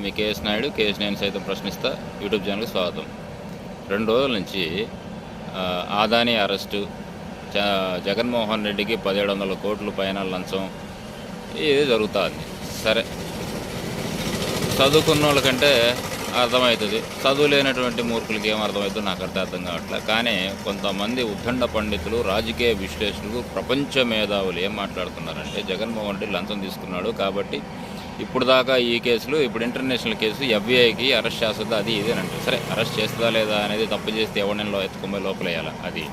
మీ KS Naidu KS నేను సైతం ప్రశ్నిస్తా. యూట్యూబ్ ఛానల్కి స్వాగతం. రెండు రోజుల నుంచి ఆదాని అరెస్టు జ- జగన్మోహన్ రెడ్డికి పదిహేడు వందల కోట్లు పైన లంచం. ఇది జరుగుతుంది. సరే. చదువుకున్న వాళ్ళకంటే అర్థమవుతుంది. చదువు లేనటువంటి మూర్ఖులకి ఏం అర్థమవుతుందో నాకు అర్థం అర్థం కావట్లే. కానీ కొంతమంది ఉద్దండ పండితులు రాజకీయ విశ్లేషకులు ప్రపంచ మేధావులు ఏం మాట్లాడుతున్నారంటే జగన్మోహన్ రెడ్డి లంచం తీసుకున్నాడు కాబట్టి ఇప్పుడు దాకా ఈ కేసులు ఇప్పుడు ఇంటర్నేషనల్ కేసు ఎఫ్ఐకి అరెస్ట్ చేస్తుందా అది ఇది అని అంటారు. సరే అరెస్ట్ చేస్తుందా లేదా అనేది తప్పు చేస్తే ఎవరిని ఎత్తుకుపోయి లోపలేయాలా? అది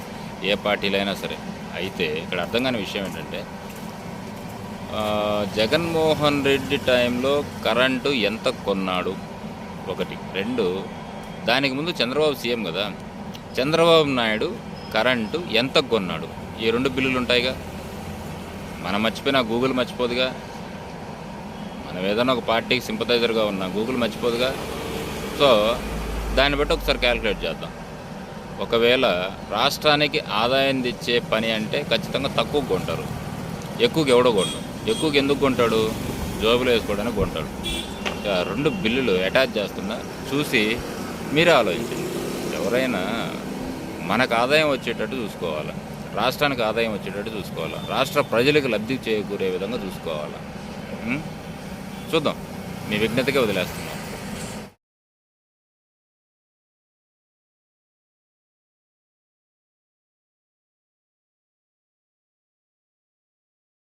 ఏ పార్టీలైనా సరే. అయితే ఇక్కడ అర్థం కాని విషయం ఏంటంటే జగన్మోహన్ రెడ్డి టైంలో కరెంటు ఎంత కొన్నాడు? ఒకటి. రెండు దానికి ముందు చంద్రబాబు సీఎం కదా. చంద్రబాబు నాయుడు కరెంటు ఎంత కొన్నాడు? ఈ రెండు బిల్లులు ఉంటాయిగా? మనం మర్చిపోయినా గూగుల్ మర్చిపోదుగా? మనం ఏదైనా ఒక పార్టీకి సింపతైజర్గా ఉన్నా గూగుల్ మర్చిపోదుగా. సో దాన్ని బట్టి ఒకసారి క్యాలిక్యులేట్ చేద్దాం. ఒకవేళ రాష్ట్రానికి ఆదాయం తెచ్చే పని అంటే ఖచ్చితంగా తక్కువ కొంటారు. ఎక్కువకి ఎవడో కొండు. ఎక్కువకి ఎందుకు కొంటాడు? జోబులో వేసుకోవడానికి కొంటాడు. రెండు బిల్లులు అటాచ్ చేస్తున్నా చూసి మీరే ఆలోచించండి. ఎవరైనా మనకు ఆదాయం వచ్చేటట్టు చూసుకోవాలి. రాష్ట్రానికి ఆదాయం వచ్చేటట్టు చూసుకోవాలి. రాష్ట్ర ప్రజలకు లబ్ధి చేకూరే విధంగా చూసుకోవాలి. చూద్దాం. మీ విఘ్నతకే వదిలేస్తాం.